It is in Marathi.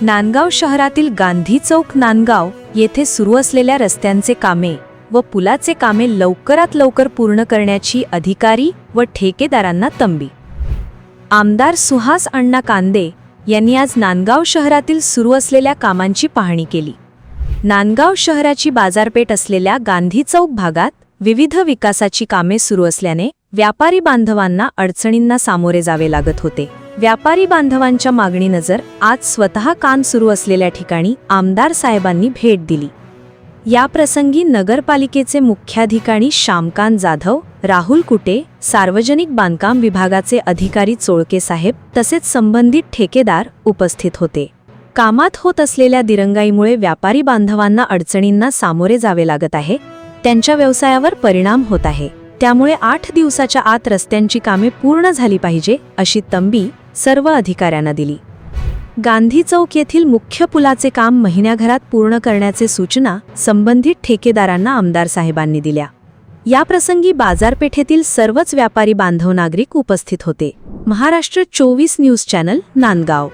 नांदगाव शहरातील गांधी चौक नांदगाव येथे सुरू असलेल्या रस्त्यांचे कामे व पुलाचे कामे लवकरात लवकर पूर्ण करण्याची अधिकारी व ठेकेदारांना तंबी. आमदार सुहास अण्णा कांदे यांनी आज नांदगाव शहरातील सुरू असलेल्या कामांची पाहणी केली. नांदगाव शहराची बाजारपेठ असलेल्या गांधी चौक भागात विविध विकासाची कामे सुरू असल्याने व्यापारी बांधवांना अडचणींना सामोरे जावे लागत होते. व्यापारी बांधवांच्या मागणीनजर आज स्वतः काम सुरू असलेल्या ठिकाणी आमदार साहेबांनी भेट दिली. याप्रसंगी नगरपालिकेचे मुख्याधिकारी श्यामकांत जाधव राहुल कुटे सार्वजनिक बांधकाम विभागाचे अधिकारी चोळके साहेब तसेच संबंधित ठेकेदार उपस्थित होते. कामात होत असलेल्या दिरंगाईमुळे व्यापारी बांधवांना अडचणींना सामोरे जावे लागत आहे त्यांच्या व्यवसायावर परिणाम होत आहे. त्यामुळे आठ दिवसाच्या आत रस्त्यांची कामे पूर्ण झाली पाहिजे अशी तंबी सर्व अधिकाऱ्यांना दिली. गांधी चौक येथील मुख्य पुलाचे काम महिन्याभरात पूर्ण करण्याचे सूचना संबंधित ठेकेदारांना आमदार साहेबांनी दिल्या. याप्रसंगी बाजारपेठेतील सर्वच व्यापारी बांधव नागरिक उपस्थित होते. महाराष्ट्र चोवीस न्यूज चॅनल नांदगाव.